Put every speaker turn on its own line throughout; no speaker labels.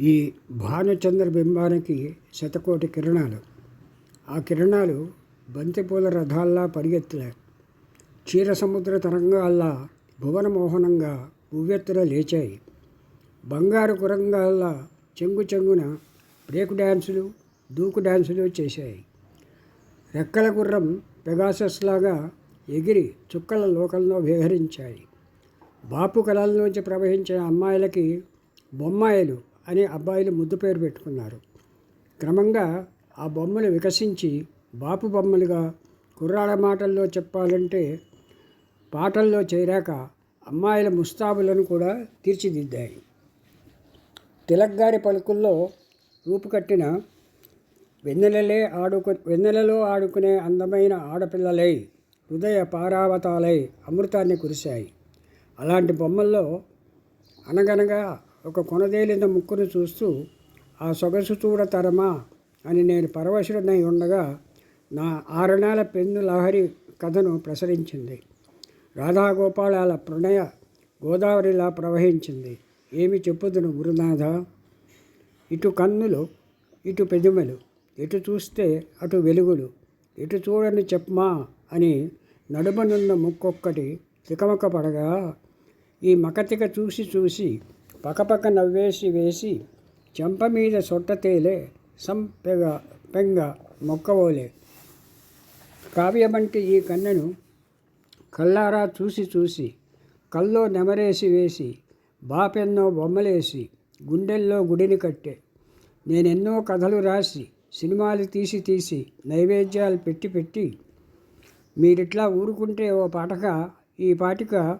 ఈ భానుచంద్ర బింబానికి శతకోటి కిరణాలు. ఆ కిరణాలు బంతిపూల రథాల్లా పరిగెత్తలే క్షీర సముద్ర తరంగాల్లా భువన మోహనంగా ఉవ్వెత్తున లేచాయి. బంగారు కురంగాల్లా చెంగు చెంగున బ్రేక్ డ్యాన్సులు దూకు డ్యాన్సులు చేశాయి. రెక్కల గుర్రం పెగాసస్లాగా ఎగిరి చుక్కల లోకంలో విహరించాయి. బాపు కళల్లోంచి ప్రవహించిన అమ్మాయిలకి బొమ్మాయిలు అని అబ్బాయిలు ముద్దు పేరు పెట్టుకున్నారు. క్రమంగా ఆ బొమ్మలు వికసించి బాపు బొమ్మలుగా కుర్రాళ్ళ మాటల్లో చెప్పాలంటే పాటల్లో చేరాక అమ్మాయిల ముస్తాబులను కూడా తీర్చిదిద్దాయి. తిలక్ గారి పలుకుల్లో రూపుకట్టిన వెన్నెలలే ఆడుకు వెన్నెలలో ఆడుకునే అందమైన ఆడపిల్లలై హృదయ పారావతాలై అమృతాన్ని కురిశాయి. అలాంటి బొమ్మల్లో అనగనగా ఒక కొనదేలిన ముక్కును చూస్తూ ఆ సొగసు చూడ తరమా అని నేను పరవశుడనై ఉండగా నా ఆరణాల పెన్ను లహరి కథను ప్రసరించింది. రాధాగోపాలాల ప్రణయ గోదావరిలా ప్రవహించింది. ఏమి చెప్పుదును గురునాథ? ఇటు కన్నులు ఇటు పెదిమలు ఎటు చూస్తే అటు వెలుగులు ఎటు చూడని చెప్పమా అని నడుమనున్న ముక్కొక్కటి తికమక పడగా ఈ మకతిక చూసి చూసి పకపక నవ్వేసి వేసి చెంప మీద సొట్ట తేలే సంపెగ పెంగ మొక్కవోలే. కావ్యమంటి ఈ కన్నెను కల్లారా చూసి చూసి కల్లో నెమరేసి వేసి బాపెన్నో బొమ్మలేసి గుండెల్లో గుడిని కట్టే. నేనెన్నో కథలు రాసి సినిమాలు తీసి తీసి నైవేద్యాలు పెట్టి పెట్టి మీరిట్లా ఊరుకుంటే ఓ పాటక ఈ పాటిక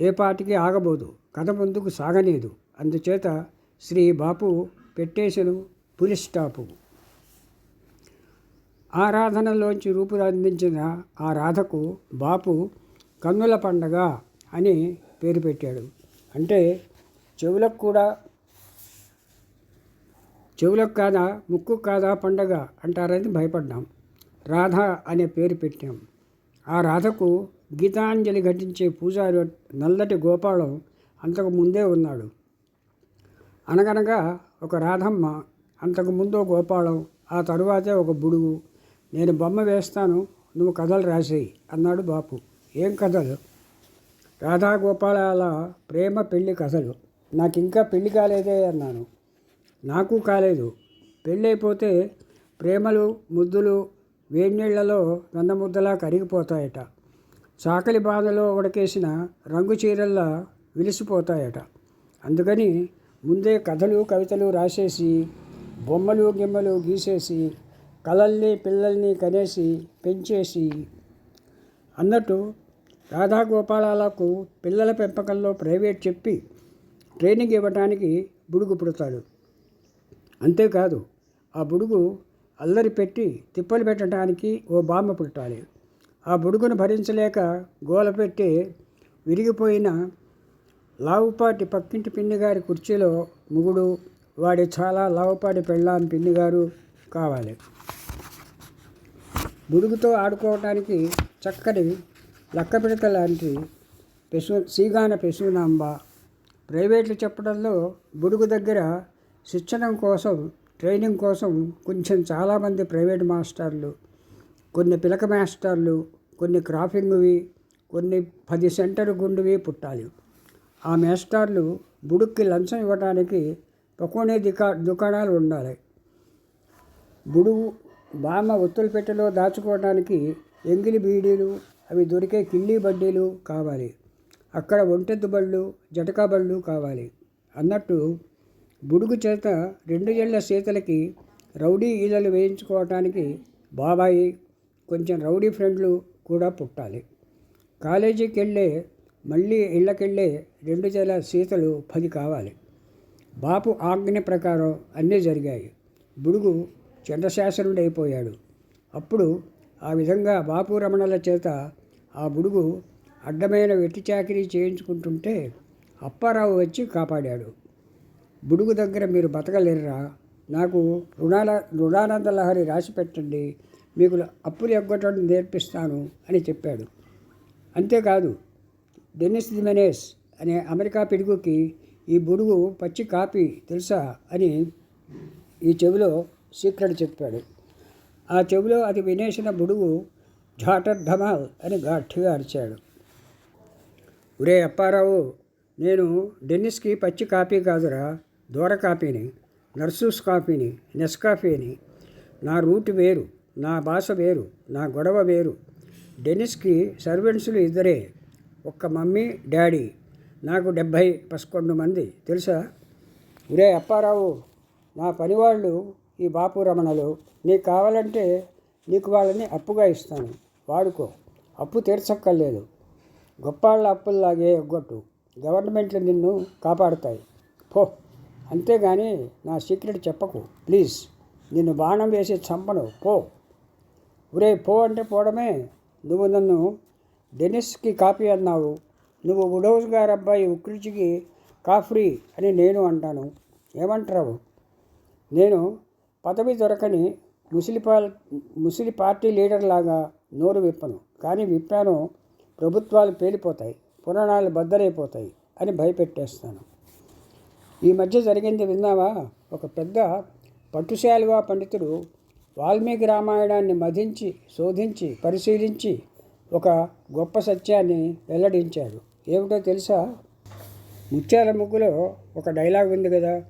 ఏ పాటికి ఆగబోదు. కథ ముందుకు సాగలేదు. అందుచేత శ్రీ బాపు పెట్టేశను పులి స్టాపు ఆరాధనలోంచి రూపురందించిన ఆ రాధకు బాపు కన్నుల పండగ అని పేరు పెట్టాడు. అంటే చెవులకు కూడా చెవులకు కాదా ముక్కు కాదా పండగ అంటారని భయపడ్డాం. రాధ అనే పేరు పెట్టాం. ఆ రాధకు గీతాంజలి ఘటించే పూజారి నల్లటి గోపాలం అంతకు ముందే ఉన్నాడు. అనగనగా ఒక రాధమ్మ అంతకు ముందు గోపాలం ఆ తరువాతే ఒక బుడుగు. నేను బొమ్మ వేస్తాను నువ్వు కథలు రాసేయి అన్నాడు బాపు. ఏం కథలు? రాధా గోపాలాల ప్రేమ పెళ్ళి కథలు. నాకు ఇంకా పెళ్ళి కాలేదే అన్నాను. నాకు కాలేదు. పెళ్ళైపోతే ప్రేమలు ముద్దులు వేడినీళ్ళలో నన్నముద్దలా కరిగిపోతాయట. చాకలి బాధలో ఉడకేసిన రంగు చీరల్లా విలిసిపోతాయట. అందుకని ముందే కథలు కవితలు రాసేసి బొమ్మలు గిమ్మలు గీసేసి కలల్ని పిల్లల్ని కనేసి పెంచేసి అన్నట్టు రాధాగోపాలాలకు పిల్లల పెంపకంలో ప్రైవేట్ చెప్పి ట్రైనింగ్ ఇవ్వడానికి బుడుగు పుడతాడు. అంతేకాదు ఆ బుడుగు అల్లరి పెట్టి తిప్పలు పెట్టడానికి ఓ బామ్మ పుట్టాలి. ఆ బుడుగును భరించలేక గోల పెట్టి విరిగిపోయిన లావుపాటి పక్కింటి పిన్నిగారి కుర్చీలో ముగుడు వాడి చాలా లావుపాటి పెళ్ళాం పిన్నిగారు కావాలి. బుడుగుతో ఆడుకోవటానికి చక్కని లక్కపిడత లాంటి పెసు సీగాన పెసునాంబ. ప్రైవేట్లు చెప్పడంలో బుడుగు దగ్గర శిక్షణం కోసం ట్రైనింగ్ కోసం కొంచెం చాలామంది ప్రైవేట్ మాస్టర్లు కొన్ని పిలక మాస్టర్లు కొన్ని క్రాఫింగ్వి కొన్ని పది సెంటర్ గుండువి పుట్టాలి. ఆ మేస్టార్లు బుడుక్కి లంచం ఇవ్వడానికి పకోనే దుకా దుకాణాలు ఉండాలి. బుడుగు బామ్మ ఒత్తుల పెట్టెలో దాచుకోవడానికి ఎంగిలి బీడీలు అవి దొరికే కిల్లీ బడ్డీలు కావాలి. అక్కడ ఒంటెద్దు బళ్ళు జటకా బళ్ళు కావాలి. అన్నట్టు బుడుగు చేత రెండు ఏళ్ళ సీతలకి రౌడీ ఈలలు వేయించుకోవటానికి బాబాయి కొంచెం రౌడీ ఫ్రెండ్లు కూడా పుట్టాలి. కాలేజీకి వెళ్ళే మళ్ళీ ఇళ్ళకెళ్ళే రెండు జల సీతలు పది కావాలి. బాపు ఆజ్ఞ ప్రకారం అన్నీ జరిగాయి. బుడుగు చంద్రశాసనుడైపోయాడు. అప్పుడు ఆ విధంగా బాపు రమణల చేత ఆ బుడుగు అడ్డమైన వెట్టి చాకిరీ చేయించుకుంటుంటే అప్పారావు వచ్చి కాపాడాడు. బుడుగు దగ్గర మీరు బతకలేరురా. నాకు రుణాల రుణానంద లహరి రాసి పెట్టండి. మీకు అప్పులు ఎగ్గొట్టడం నేర్పిస్తాను అని చెప్పాడు. అంతేకాదు డెనిస్ దిమెనేస్ అనే అమెరికా పిడుగుకి ఈ బుడుగు పచ్చి కాపీ తెలుసా అని ఈ చెవిలో సీక్రెట్ చెప్పాడు. ఆ చెవిలో అది వినేసిన బుడుగు ఝాటర్ ధమాల్ అని గట్టిగా అరిచాడు. ఒరే అప్పారావు నేను డెన్నిస్కి పచ్చి కాపీ కాదురా దూర కాపీని నర్సూస్ కాపీని నెస్కాఫీని నా రూట్ వేరు నా భాష వేరు నా గొడవ వేరు. డెన్నిస్కి సర్వెంట్స్లు ఇద్దరే ఒక్క మమ్మీ డాడీ. నాకు డెబ్భై పదకొండు మంది. తెలుసా? ఒరే అప్పారావు నా పనివాళ్ళు ఈ బాపు రమణలు నీకు కావాలంటే నీకు వాళ్ళని అప్పుగా ఇస్తాను. వాడుకో. అప్పు తీర్చక్కర్లేదు. గొప్పాళ్ళ అప్పుల్లాగే ఎగ్గొట్టు. గవర్నమెంట్లు నిన్ను కాపాడుతాయి. పో. అంతేగాని నా సీక్రెట్ చెప్పకు. ప్లీజ్. నిన్ను బాణం వేసి చంపను. పో. ఒరే పో అంటే పోవడమే. నువ్వు నన్ను డెనిస్కి కాపీ అన్నావు. నువ్వు ఉడోస్ గారు అబ్బాయి ఉక్రిచికి కాఫ్రీ అని నేను అంటాను. ఏమంటావు? నేను పదవి దొరకని ముసిలి ముసలి ముసిలి పార్టీ లీడర్ లాగా నోరు విప్పను. కానీ విప్పాను ప్రభుత్వాలు పేలిపోతాయి. పురాణాలు బద్దలైపోతాయి అని భయపెట్టేస్తాను. ఈ మధ్య జరిగింది విన్నావా? ఒక పెద్ద పట్టుశాలువా పండితుడు వాల్మీకి రామాయణాన్ని మధించి శోధించి పరిశీలించి ఒక గొప్ప సత్యాన్ని వెల్లడించాడు. ఏమిటో తెలుసా? ముత్యాల ముగ్గులో ఒక డైలాగ్ ఉంది కదా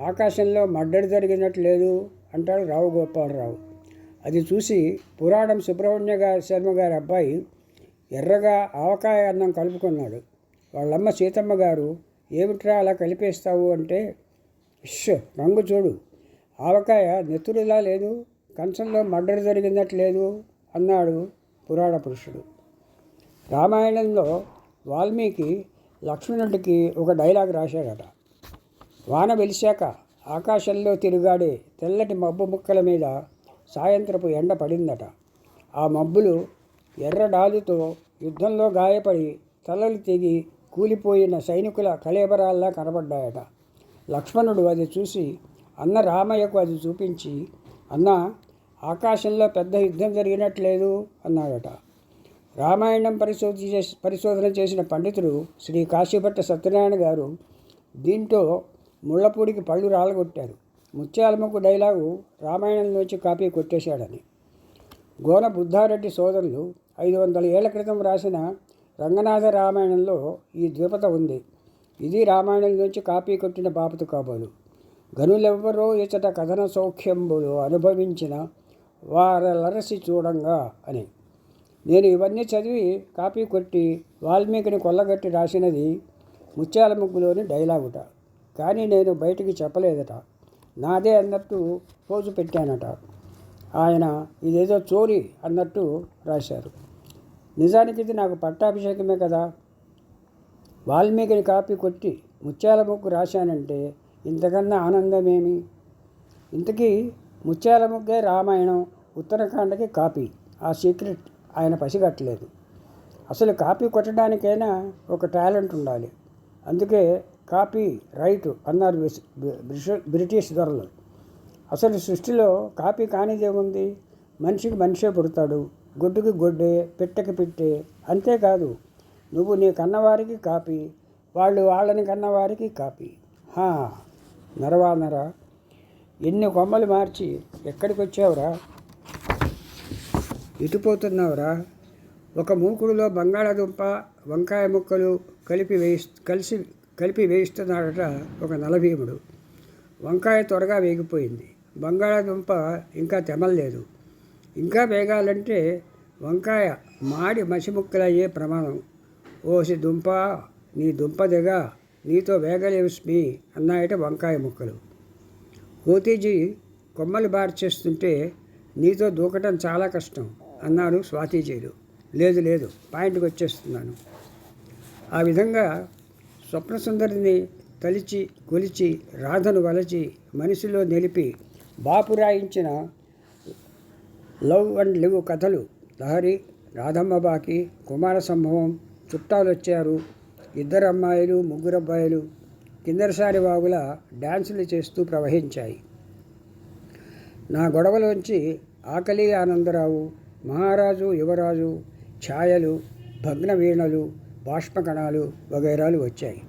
ఆకాశంలో మడ్డడి జరిగినట్టు లేదు అంటాడు రావు గోపాలరావు. అది చూసి పురాణం సుబ్రహ్మణ్య గారి శర్మ గారి అబ్బాయి ఎర్రగా ఆవకాయ అన్నం కలుపుకున్నాడు. వాళ్ళమ్మ సీతమ్మ గారు ఏమిట్రా అలా కలిపేస్తావు అంటే ఇష్ రంగు చూడు ఆవకాయ నెత్తురులా లేదు కంచంలో మడ్డరు జరిగినట్టు లేదు అన్నాడు పురాణ పురుషుడు. రామాయణంలో వాల్మీకి లక్ష్మణుడికి ఒక డైలాగ్ రాశాడట. వాన వెలిశాక ఆకాశంలో తిరుగాడే తెల్లటి మబ్బు ముక్కల మీద సాయంత్రపు ఎండ పడిందట. ఆ మబ్బులు ఎర్ర డాలుతో యుద్ధంలో గాయపడి తలలు తెగి కూలిపోయిన సైనికుల కలేబరాల్లా కనబడ్డాయట. లక్ష్మణుడు అది చూసి అన్న రామయ్యకు అది చూపించి అన్న ఆకాశంలో పెద్ద యుద్ధం జరిగినట్లేదు అన్నాడట. రామాయణం పరిశోధి చేసి పరిశోధన చేసిన పండితుడు శ్రీ కాశీభట్ట సత్యనారాయణ గారు దీంతో ముళ్ళపూడికి పళ్ళు రాలగొట్టారు. ముత్యాలమ్మకు డైలాగు రామాయణంలోంచి కాపీ కొట్టేశాడని. గోన బుద్ధారెడ్డి సోదరులు ఐదు వందల ఏళ్ళ క్రితం రాసిన రంగనాథ రామాయణంలో ఈ ద్విపత ఉంది. ఇది రామాయణం నుంచి కాపీ కొట్టిన బాపతు కాబోలు. గనులెవ్వరో ఇచట కథన సౌఖ్యంబులు అనుభవించిన వారలరసి చూడంగా అని. నేను ఇవన్నీ చదివి కాపీ కొట్టి వాల్మీకిని కొల్లగట్టి రాసినది ముత్యాల ముగ్గులోని డైలాగుట. కానీ నేను బయటికి చెప్పలేదట. నాదే అన్నట్టు పోజు పెట్టానట. ఆయన ఇదేదో చోరీ అన్నట్టు రాశారు. నిజానికి ఇది నాకు పట్టాభిషేకమే కదా. వాల్మీకిని కాపీ కొట్టి ముత్యాల ముగ్గు రాశానంటే ఇంతకన్నా ఆనందమేమి? ఇంతకీ ముత్యాల ముగ్గే రామాయణం ఉత్తరాఖండకి కాపీ. ఆ సీక్రెట్ ఆయన పసిగట్టలేదు. అసలు కాపీ కొట్టడానికైనా ఒక టాలెంట్ ఉండాలి. అందుకే కాపీ రైట్ అన్నారు బ్రిటిష్ దొరలు అసలు సృష్టిలో కాపీ కానిదేముంది మనిషికి మనిషే పుడతాడు. గొడ్డుకి గొడ్డే పెట్టకి పెట్టే అంతేకాదు. నువ్వు నీ కన్నవారికి కాపీ వాళ్ళు వాళ్ళని కన్నవారికి కాపీ. హా నరవా నర ఎన్ని కొమ్మలు మార్చి ఎక్కడికి వచ్చావురా ఇటుపోతున్నావురా? ఒక మూకుడులో బంగాళాదుంప వంకాయ ముక్కలు కలిపి వేయి కలిసి కలిపి వేయిస్తున్నాడట ఒక నలభీముడు. వంకాయ త్వరగా వేగిపోయింది. బంగాళాదుంప ఇంకా తెమలలేదు. ఇంకా వేగాలంటే వంకాయ మాడి మసి ముక్కలయ్యే ప్రమాదం ఓసి దుంప నీ దుంప దిగ నీతో వేగలేవు స్మి అన్నాయట వంకాయ ముక్కలు. కోతీజీ కొమ్మలు బార్చేస్తుంటే నీతో దూకటం చాలా కష్టం అన్నారు స్వాతీజీలు. లేదు లేదు పాయింట్కి వచ్చేస్తున్నాను. ఆ విధంగా స్వప్నసుందరిని తలిచి కొలిచి రాధను వలచి మనసులో నిలిపి బాపు రాయించిన లవ్ అండ్ లివ్ కథలు లహరి రాధమ్మ బాకి కుమార సంభవం చుట్టాలు వచ్చారు ఇద్దరు అమ్మాయిలు ముగ్గురు అబ్బాయిలు కిందరసారి వాగుల డ్యాన్సులు చేస్తూ ప్రవహించాయి. నా గొడవలోంచి ఆకలి ఆనందరావు మహారాజు యువరాజు ఛాయలు భగ్న వీణలు బాష్పకణాలు వగైరాలు వచ్చాయి.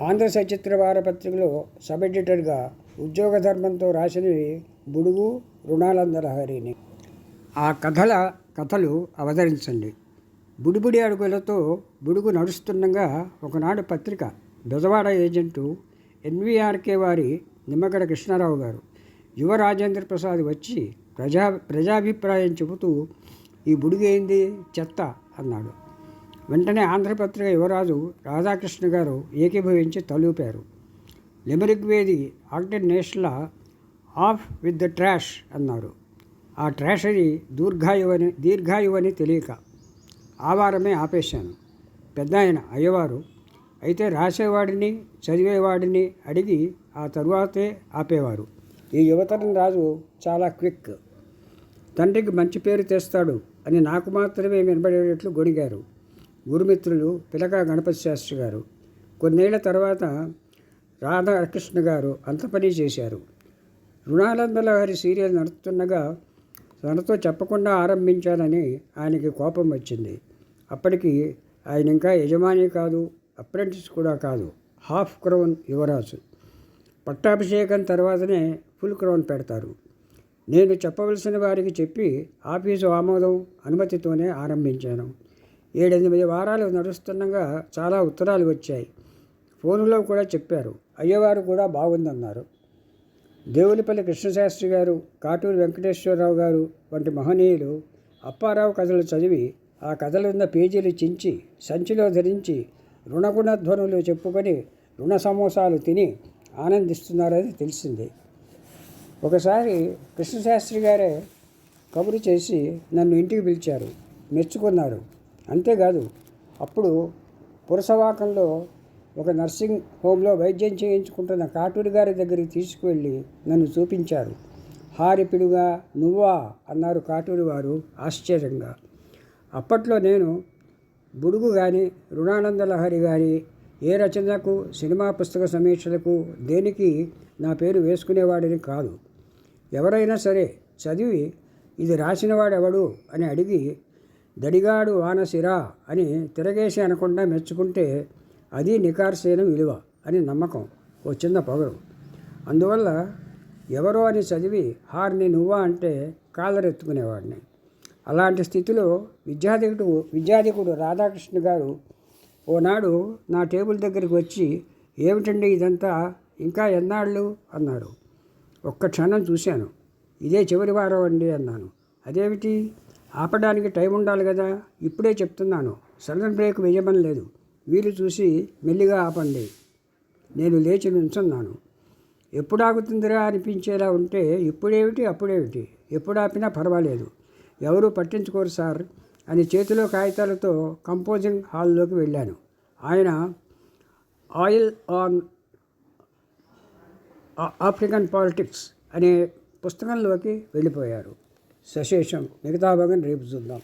ఆంధ్ర సచిత్ర వారపత్రికలో సబ్ ఎడిటర్గా ఉద్యోగ ధర్మంతో రాసినవి బుడుగు రుణాలందరహరిని ఆ కథల కథలు అవతరించండి. బుడిబుడి అడుగులతో బుడుగు నడుస్తుండగా ఒకనాడు పత్రిక బెజవాడ ఏజెంటు ఎన్వీఆర్కే వారి నిమ్మగడ కృష్ణారావు గారు. యువ రాజేంద్ర ప్రసాద్ వచ్చి ప్రజా ప్రజాభిప్రాయం చెబుతూ ఈ బుడిగైంది? చెత్త అన్నాడు. వెంటనే ఆంధ్రపత్రిక యువరాజు రాధాకృష్ణ గారు ఏకీభవించి తలూపారు. లిమరిగ్వేది octane national of with the trash అన్నారు. ఆ ట్రాష్ అది దీర్ఘాయువని దీర్ఘాయువని తెలియక ఆ వారమే ఆపేశాను. పెద్ద ఆయన అయ్యవారు అయితే రాసేవాడిని చదివేవాడిని అడిగి ఆ తరువాతే ఆపేవారు. ఈ యువతరం రాజు చాలా క్విక్. తండ్రికి మంచి పేరు తెస్తాడు అని నాకు మాత్రమే వినబడేటట్లు గొడిగారు గురుమిత్రులు పిలక గణపతి శాస్త్రి గారు. కొన్నేళ్ళ తర్వాత రాధాకృష్ణ గారు అంత పని చేశారు. రుణాలందల గారి సీరియల్ నడుస్తుండగా తనతో చెప్పకుండా ఆరంభించానని ఆయనకి కోపం వచ్చింది. అప్పటికి ఆయన ఇంకా యజమాని కాదు అప్రెంటిస్ కూడా కాదు హాఫ్ క్రౌన్ యువరాజు. పట్టాభిషేకం తర్వాతనే ఫుల్ క్రౌన్ పెడతారు. నేను చెప్పవలసిన వారికి చెప్పి ఆఫీసు ఆమోదం అనుమతితోనే ఆరంభించాను. ఏడెనిమిది వారాలు నడుస్తుండగా చాలా ఉత్తరాలు వచ్చాయి. ఫోన్లో కూడా చెప్పారు అయ్యవారు కూడా బాగుందన్నారు. దేవులపల్లి కృష్ణశాస్త్రి గారు కాటూరు వెంకటేశ్వరరావు గారు వంటి మహనీయులు అప్పారావు కథలు చదివి ఆ కథలున్న పేజీలు చించి సంచిలో ధరించి రుణగుణధ్వనులు చెప్పుకొని రుణ సమోసాలు తిని ఆనందిస్తున్నారని తెలిసింది. ఒకసారి కృష్ణశాస్త్రి గారే కబురు చేసి నన్ను ఇంటికి పిలిచారు. మెచ్చుకున్నారు. అంతేకాదు అప్పుడు పురసవాకంలో ఒక నర్సింగ్ హోమ్లో వైద్యం చేయించుకుంటున్న కాటూరి గారి దగ్గరికి తీసుకువెళ్ళి నన్ను చూపించారు. హారిపిడుగా నువ్వా? అన్నారు కాటూరి వారు ఆశ్చర్యంగా. అప్పట్లో నేను బుడుగు కానీ రుణానంద లహరి కానీ ఏ రచనకు సినిమా పుస్తక సమీక్షలకు దేనికి నా పేరు వేసుకునేవాడిని కాదు. ఎవరైనా సరే చదివి ఇది రాసినవాడెవడు అని అడిగి దడిగాడు వానసిరా అని తిరగేసి అనకుండా మెచ్చుకుంటే అది నికార్సైన విలువ అని నమ్మకం ఓ చిన్న పొగరు. అందువల్ల ఎవరో అని చదివి హార్ని నువ్వా అంటే కాలరెత్తుకునేవాడిని. అలాంటి స్థితిలో విద్యాధికుడు విద్యాధికుడు రాధాకృష్ణ గారు ఓనాడు నా టేబుల్ దగ్గరికి వచ్చి ఏమిటండి ఇదంతా? ఇంకా ఎన్నాళ్ళు? అన్నాడు. ఒక్క క్షణం చూశాను. ఇదే చివరి వారం అండి అన్నాను. అదేమిటి? ఆపడానికి టైం ఉండాలి కదా? ఇప్పుడే చెప్తున్నాను. సడన్ బ్రేక్ వేయమని లేదు. వీరు చూసి మెల్లిగా ఆపండి. నేను లేచి నుంచున్నాను. ఎప్పుడు ఆగుతుందిరా అనిపించేలా ఉంటే ఇప్పుడేమిటి అప్పుడేమిటి? ఎప్పుడు ఆపినా పర్వాలేదు. ఎవరూ పట్టించుకోరు సార్ అని చేతిలో కాగితాలతో కంపోజింగ్ హాల్లోకి వెళ్ళాను. ఆయన ఆయిల్ ఆన్ ఆఫ్రికన్ పాలిటిక్స్ అనే పుస్తకంలోకి వెళ్ళిపోయారు. సశేషం మిగతా భాగం రేపు చూద్దాం.